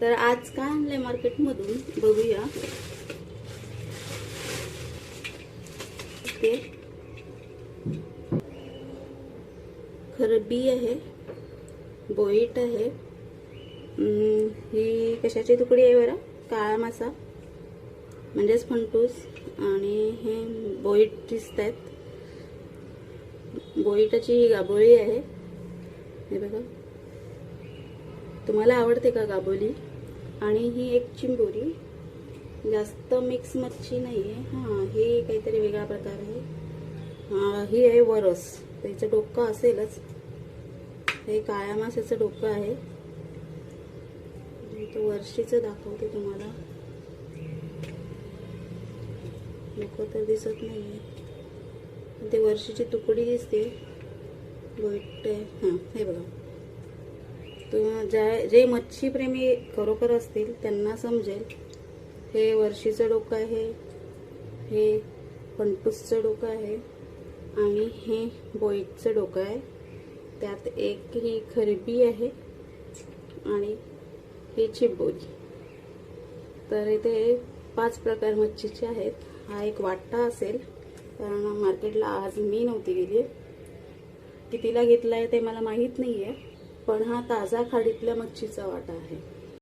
तर आज काय आणलंय मार्केटमधून? बघूया. ते खरबी आहे. बोईट आहे. ही कशाची तुकडी आहे बरं? काळा मासा. म्हणजेच फंटूस आणि हे बोईट दिसत आहेत बोईटाची ही गाबोळी आहे. हे बघा. तुम्हाला आवडते का गाबोली आणि ही एक चिंबोरी. जास्त मिक्स मच्छी नाही आहे हां ही काहीतरी वेगळा प्रकार आहे. हां ही आहे वरस. त्याचं डोकं असेलच. हे काळ्या माशाचं डोकं आहे. तो वर्षीचं दाखवते तुम्हाला. डोकं तर दिसत नाही आहे ते वर्षीची तुकडी दिसते. गोईट हां हे बघा. तर ज्या जे मच्छीप्रेमी खरोखर असतील त्यांना समजेल हे वर्षीचं डोकं आहे हे पंटूसचं डोकं आहे आणि हे बोईटचं डोकं आहे. त्यात एक ही खरबी आहे आणि ही चिंबोरी तर इथे पाच प्रकार मच्छीचे आहेत. हा एक वाटा असेल कारण मार्केटला आज मी नव्हती गेली. कितीला घेतला आहे ते मला माहीत नाही आहे पण हा ताजा खाडीतल्या मच्छीचा वाटा आहे.